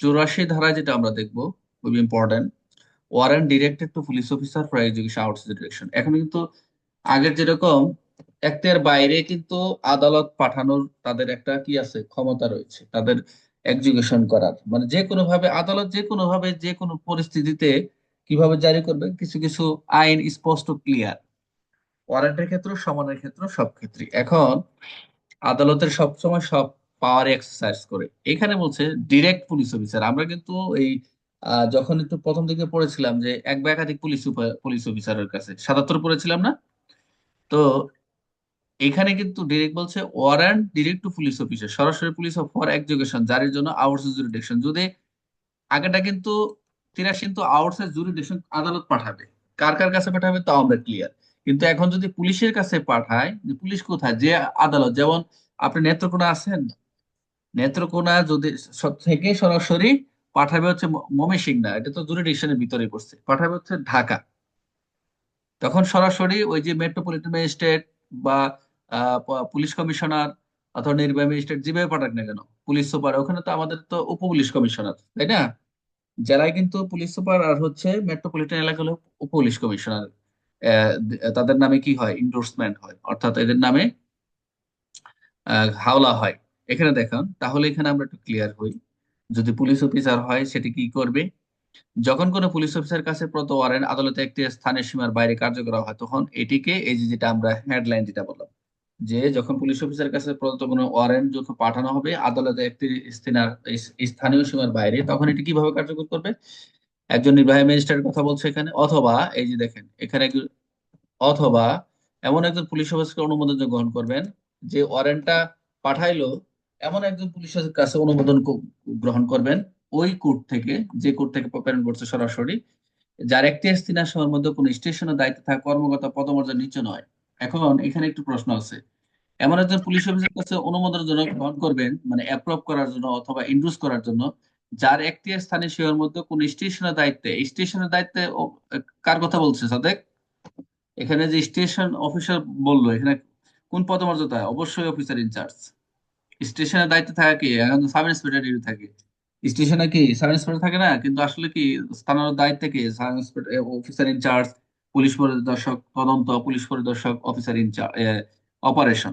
চুরাশি ধারা যেটা আমরা দেখব খুবই important warrant directed to police officer for execution outside direction এখন কিন্তু আগের যেরকম এখতিয়ার বাইরে কিন্তু আদালত পাঠানোর তাদের একটা কি আছে, ক্ষমতা রয়েছে, তাদের এক্সিকিউশন করার। মানে যে কোনো ভাবে আদালত যে কোনো ভাবে যে কোনো পরিস্থিতিতে কীভাবে জারি করবে, কিছু কিছু আইন স্পষ্ট ক্লিয়ার ওয়ারেন্টের ক্ষেত্রে সমানের ক্ষেত্রে সব ক্ষেত্রে এখন আদালতের সবসময় সব পাওয়ার এক্সারসাইজ করে। এখানে বলছে ডিরেক্ট পুলিশ অফিসার আমরা কিন্তু এই যখন একটু প্রথম দিকে পড়েছিলাম যে এক বা একাধিক পুলিশ পুলিশ অফিসারের কাছে, সাতাত্তর পড়েছিলাম না? তো এখানে কিন্তু ডিরেক্ট বলছে warrant direct to police officer সরাসরি পুলিশ ফর এক্সিকিউশন জারির জন্য আউটসাইড জুরিডিকশন যদি আগেটা কিন্তু তিরাশি কিন্তু আউটসাইড জুরিডিকশন আদালত পাঠাবে। কার কার কাছে পাঠাবে তাও আমরা ক্লিয়ার কিন্তু এখন যদি পুলিশের কাছে পাঠায় যে পুলিশ কোথায়, যে আদালত, যেমন আপনি নেত্রকোনা আছেন নেত্রকোনা যদি থেকে সরাসরি পাঠাবে হচ্ছে ম- ময়মনসিংহ না এটা তো জুরিডিকশনের ভিতরে পড়ছে। পাঠাবে হচ্ছে ঢাকা। তখন সরাসরি ওই যে মেট্রোপলিটন ম্যাজিস্ট্রেট বা পুলিশ কমিশনার অথবা নির্বাহী ম্যাজিস্ট্রেট যেভাবে পাঠাক না কেন, পুলিশ সুপার, ওখানে তো আমাদের তো উপ পুলিশ কমিশনার, তাই না? জেলায় কিন্তু পুলিশ সুপার আর হচ্ছে মেট্রোপলিটন এলাকা হলো উপ পুলিশ কমিশনার তাদের নামে কি হয়? ইন্ডোর্সমেন্ট হয়। অর্থাৎ এদের নামে হাওলা হয়। এখানে দেখান, তাহলে এখানে আমরা একটু ক্লিয়ার হই। যদি পুলিশ অফিসার হয়, সেটি কি করবে? যখন কোনো পুলিশ অফিসার কাছে প্রত ওয়ারেন্ট আদালতে একটি স্থানের সীমার বাইরে কার্যকর হয়, তখন এটিকে এই যে যেটা আমরা হেডলাইন যেটা বললাম, যে যখন পুলিশ অফিসার কাছে প্রদত্ত কোনো ওয়ারেন্ট যখন পাঠানো হবে, আদালতে একটি স্থানীয় সীমার বাইরে, তখন এটি কীভাবে কার্যকর করবে? একজন নির্বাহী ম্যাজিস্ট্রেটের কথা বলছে এখানে, অথবা এই যে দেখেন, এখানে অথবা এমন একজন পুলিশ অফিসারকে অনুমোদন গ্রহণ করবেন, যে ওয়ারেন্টটা পাঠাইলো এমন একজন পুলিশের কাছে অনুমোদন গ্রহণ করবেন, ওই কোর্ট থেকে, যে কোর্ট থেকে প্রেরণ করছে সরাসরি, যার একটি স্থানীয় সময়ের মধ্যে কোনো স্টেশনের দায়িত্বে থাকা কর্মকর্তা পদমর্যাদার নিচে নয়। এখন এখানে একটু প্রশ্ন আছে। এমন একজন পুলিশ অফিসার কাছে অনুমোদনের জন্য গ্রহণ করবেন মানে অ্যাপ্রুভ করার জন্য অথবা ইন্ডুস করার জন্য, যার একটি স্থানীয় সেবার মধ্যে কোন স্টেশনের দায়িত্বে স্টেশনের দায়িত্বে কার কথা বলছে সাদেক? এখানে যে স্টেশন অফিসার বলল, এখানে কোন পদমর্যাদা? অবশ্যই অফিসার ইনচার্জ স্টেশনের দায়িত্বে থাকে কি? এখন সাব ইন্সপেক্টর ডিউটি থাকে। স্টেশনে কি সাব ইন্সপেক্টর থাকে না? কিন্তু আসলে কি স্থানীয় দায়িত্বে কি? Sub inspector officer in charge police পরিদর্শক, তদন্ত, পুলিশ পরিদর্শক অফিসার ইনচার্জ অপারেশন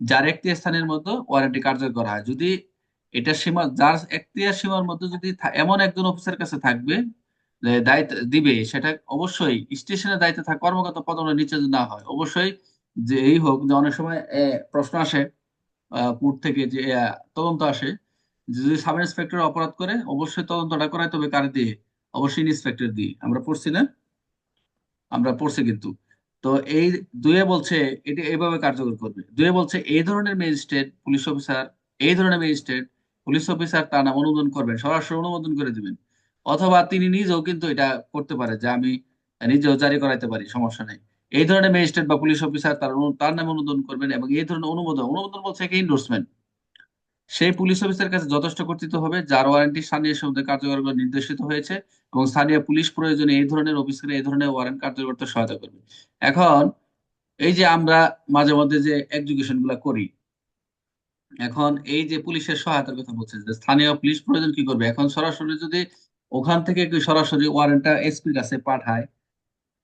যার একটি স্থানের মধ্যে ওয়ারেন্টি কার্যকর করা হয়। যদি এটা সীমা, যার এখতিয়ার সীমার মধ্যে যদি এমন একজন অফিসার কাছে থাকবে দায়িত্ব দিবে, সেটা অবশ্যই স্টেশনের দায়িত্বে থাকা কর্মকর্তা পদোন্নতি নিচে না হয়। অবশ্যই যে এই হোক যে অনেক সময় প্রশ্ন আসে কোর্ট থেকে যে তদন্ত আসে। যদি সাব ইন্সপেক্টর অপরাধ করে, অবশ্যই তদন্তটা করাইতে হবে কার দিয়ে? অবশ্যই ইন্সপেক্টর দিয়ে। আমরা পড়ছি না? আমরা পড়ছি কিন্তু। তো এই দুয়ে বলছে, এটি এইভাবে কার্যকর করবে। দুয়ে বলছে, এই ধরনের ম্যাজিস্ট্রেট, পুলিশ অফিসার, এই ধরনের ম্যাজিস্ট্রেট, পুলিশ অফিসার তার নাম অনুমোদন করবেন, সরাসরি অনুমোদন করে দিবেন। অথবা তিনি নিজেও কিন্তু এটা করতে পারে যে, আমি নিজেও জারি করাইতে পারি, সমস্যা নেই। এই ধরনের ম্যাজিস্ট্রেট বা পুলিশ অফিসার তার তার নামে অনুমোদন করবেন এবং এই ধরনের অনুমোদন অনুমোদন বলছে কি ইন্ডোর্সমেন্ট সেই পুলিশ অফিসারের কাছে যথেষ্ট কর্তৃত্ব হবে, যার ওয়ারেন্টি স্থানীয় সীমাতে কার্যকর নির্দেশিত হয়েছে এবং স্থানীয় পুলিশ প্রয়োজনে এই ধরনের অফিসারে এই ধরনের ওয়ারেন্ট কার্যকর করতে সহায়তা করবে। এখন, এই যে আমরা মাঝে মধ্যে যে এক্সিকিউশনগুলা করি, এখন এই যে পুলিশের সহায়তার কথা বলছে যে স্থানীয় পুলিশ প্রয়োজন কি করবে? এখন সরাসরি যদি ওখান থেকে সরাসরি ওয়ারেন্টটা এসপির কাছে পাঠায়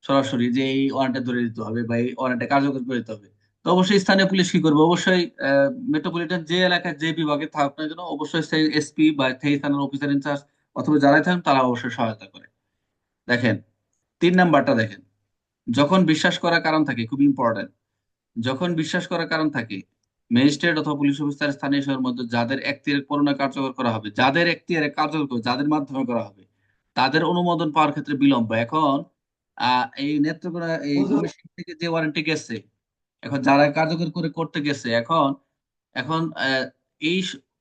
সরাসরি যে এই ওয়ারেন্টটা ধরে দিতে হবে বা এই ওয়ারেন্টটা কার্যকর করে দিতে হবে। তো অবশ্যই স্থানীয় পুলিশ কি করবে? অবশ্যই মেট্রোপলিটন যে এলাকায় যে বিভাগে থাকুক না কেন, অবশ্যই সেই এসপি বা সেই থানার অফিসার ইনচার্জ অথবা যারাই থাকেন তারা অবশ্যই সহায়তা করে। দেখেন, তিন নাম্বারটা দেখেন। যখন বিশ্বাস করার কারণ থাকে, খুব ইম্পর্টেন্ট যখন বিশ্বাস করার কারণ থাকে ম্যাজিস্ট্রেট অথবা পুলিশ অফিসার স্থানীয় শহরের মধ্যে যাদের এখতিয়ারে করোনা কার্যকর করা হবে, যাদের এখতিয়ারে কার্যকর, যাদের মাধ্যমে করা হবে, তাদের অনুমোদন পাওয়ার ক্ষেত্রে বিলম্ব। এখন এই নেত্রকোনা এই থেকে যে ওয়ারেন্টি গেছে এখন যারা কার্যকর করে করতে গেছে এখন এখন এই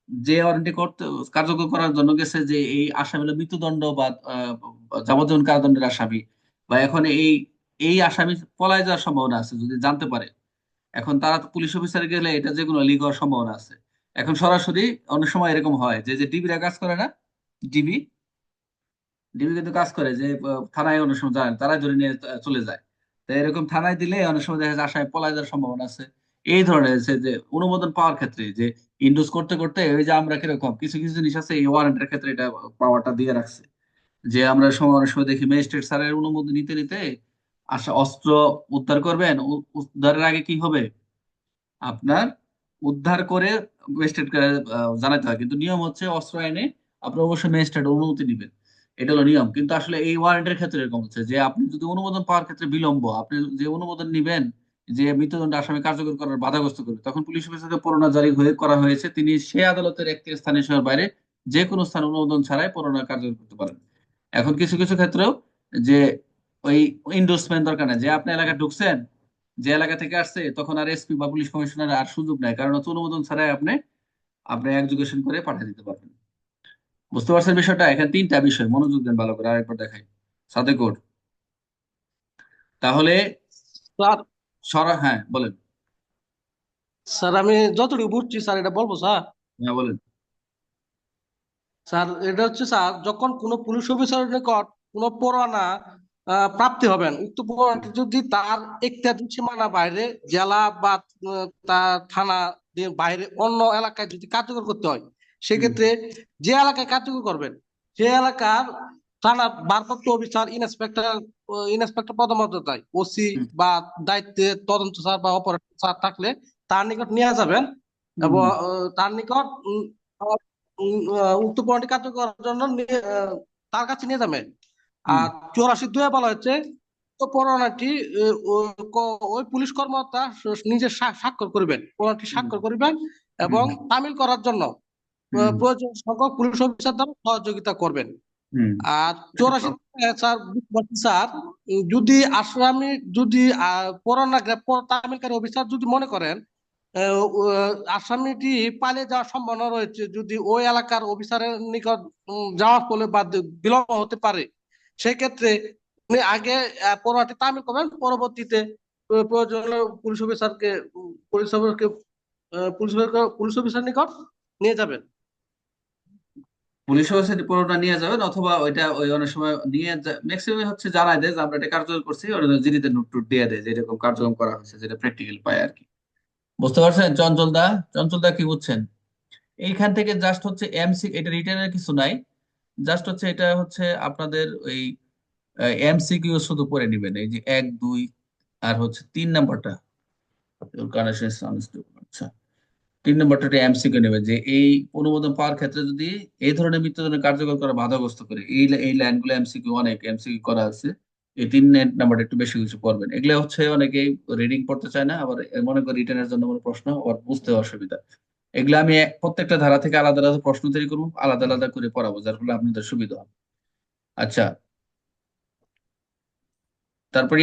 যে ওয়ারেন্টি করতে কার্যকর করার জন্য গেছে যে এই আসামি হলো মৃত্যুদণ্ড বা যাবজ্জীবন কারাদণ্ডের আসামি বা এখন এই এই আসামি পলায় যাওয়ার সম্ভাবনা আছে যদি জানতে পারে। এখন তারা পুলিশ অফিসার গেলে এটা যে কোনো লিক হওয়ার সম্ভাবনা আছে। এখন সরাসরি অনেক সময় এরকম হয় যে যে ডিবিরা কাজ করে না ডিবি ডিবি কিন্তু কাজ করে যে থানায় অনেক সময় যায় তারাই ধরে নিয়ে চলে যায়। তো এরকম থানায় দিলে অনেক সময় দেখা যায় আসামি পলায় যাওয়ার সম্ভাবনা আছে। এই ধরনের যে অনুমোদন পাওয়ার ক্ষেত্রে যে, ইন্ডোজ করতে করতে ওই যে আমরা কীরকম, কিছু কিছু জিনিস আছে এই ওয়ারেন্টের ক্ষেত্রে এটা পাওয়ারটা দিয়ে রাখছে। যে আমরা সময় অনেক সময় দেখি ম্যাজিস্ট্রেট স্যারের অনুমোদন নিতে নিতে আশা অস্ত্র উদ্ধার করবেন উদ্ধারের আগে কি হবে? আপনার উদ্ধার করে ম্যাজিস্ট্রেট জানাতে হয়। কিন্তু নিয়ম হচ্ছে অস্ত্র আইনে আপনি অবশ্যই ম্যাজিস্ট্রেট অনুমতি দিবেন এটা হলো নিয়ম। কিন্তু আসলে এই ওয়ারেন্টের ক্ষেত্রে এরকম হচ্ছে যে আপনি যদি অনুমোদন পাওয়ার ক্ষেত্রে বিলম্ব, আপনি যে অনুমোদন নিবেন, যে মৃত্যুদণ্ড আসামি কার্যকর করার বাধাগ্রস্ত করবে তখন পুলিশ অফিসারকে পরোয়ানা জারি হয়ে করা হয়েছে। তিনি সে আদালতের একটি স্থানীয় শহর বাইরে যে কোনো স্থানে অনুমোদন ছাড়াই পরোয়ানা কার্যকর করতে পারেন। এখন কিছু কিছু ক্ষেত্রেও যে ওই ইন্ডোর্সমেন্ট দরকার নেই। যে আপনি এলাকায় ঢুকছেন, যে এলাকা থেকে আসছে, তখন আর এসপি বা পুলিশ কমিশনার আর সুযোগ নাই। কারণ অনুমোদন ছাড়াই আপনি আপনি এক্সিকিউশন করে পাঠিয়ে দিতে পারবেন। বুঝতে পারছেন বিষয়টা? এখানে তিনটা বিষয় মনোযোগ দেন ভালো করে আরেকবার দেখাই। সাথে কোড তাহলে স্যার। সরা হ্যাঁ বলেন। স্যার আমি যতটুকু বুঝছি স্যার এটা বলব স্যার? হ্যাঁ বলেন। স্যার এটা হচ্ছে স্যার যখন কোনো পুলিশ অফিসারের নিকট কোনো পরোয়ানা প্রাপ্তি হবেন উক্ত পরোয়ানাটি যদি তার এখতিয়ার সীমানা বাইরে জেলা বা তার থানা বাইরে অন্য এলাকায় যদি কার্যকর করতে হয় সেক্ষেত্রে যে এলাকায় কার্যকর করবেন সে এলাকার থানা ভারপ্রাপ্ত অফিসার ইন্সপেক্টর ইন্সপেক্টর পদমর্যাদায় ওসি বা দায়িত্বে তদন্ত স্যার বা অপারেশন স্যার থাকলে তার নিকট নিয়ে যাবেন এবং তার নিকট উক্ত পয়েন্ট কার্যকর করার জন্য তার কাছে নিয়ে যাবেন। আর চৌরাশি দুয়ে বলা হচ্ছে ক- ওই পুলিশ কর্মকর্তা নিজে স্বাক্ষর করবেন পরোয়ানাটি স্বাক্ষর করবেন এবং তামিল করার জন্য প্রয়োজন সংখ্যক পুলিশ অফিসার দ্বারা সহযোগিতা করবেন। আর চৌরাশি স্যার স্যার যদি আসামি যদি আহ, পরোয়ানা গ্রেপ- পর- তামিলকারী অফিসার যদি মনে করেন আসামিটি পালিয়ে যাওয়ার সম্ভাবনা রয়েছে। যদি ওই এলাকার অফিসারের নিকট যাওয়ার ফলে বা বিলম্ব হতে পারে সেক্ষেত্রে উনি আগে পরোয়ানাটি তামিল করবেন। পরবর্তীতে প্র- প্রয়োজন পুলিশ অফিসারকে পুলিশ অফিসারকে পুলিশ পুলিশ অফিসার নিকট নিয়ে যাবেন। পুলিশ অফিসার পুরোটা নিয়ে যাবেন অথবা ওইটা ওই অনেক সময় নিয়ে ম্যাক্সিমাম হচ্ছে জানাই দেয় যে আমরা এটা কার্যকর করছি নোট টুট দিয়ে দেয় কার্যক্রম করা হয়েছে, যেটা প্র্যাকটিক্যাল পায় আর কি। বুঝতে পারছেন? চঞ্চল দা চঞ্চল দা কি বুঝছেন? এইখান থেকে জাস্ট হচ্ছে এমসি এটা রিটার্নের কিছু নাই। জাস্ট হচ্ছে এটা হচ্ছে আপনাদের ওই এমসিকিউ শুধু পড়ে নেবেন। এই যে এক, দুই, আর হচ্ছে তিন নাম্বারটা। আচ্ছা। তিন নম্বরটা এমসিকিউ নেবে যে এই অনুমোদন পাওয়ার ক্ষেত্রে যদি এই ধরনের মৃত্যুদণ্ড কার্যকর করা বাধাগ্রস্ত করে, এই এই লাইনগুলো এমসিকিউ অনেক এমসিকিউ করা আছে, এই তিন নাম্বারটা একটু বেশি কিছু পড়বেন। এগুলো হচ্ছে অনেকেই রিডিং পড়তে চায় না, আবার মনে করি রিটার্নের জন্য কোনো প্রশ্ন, আবার বুঝতে অসুবিধা। এগুলো আমি প্রত্যেকটা ধারা থেকে আলাদা আলাদা প্রশ্ন তৈরি করব, আলাদা আলাদা করে পড়াবো, যার ফলে আপনাদের সুবিধা হবে। আচ্ছা। তারপরে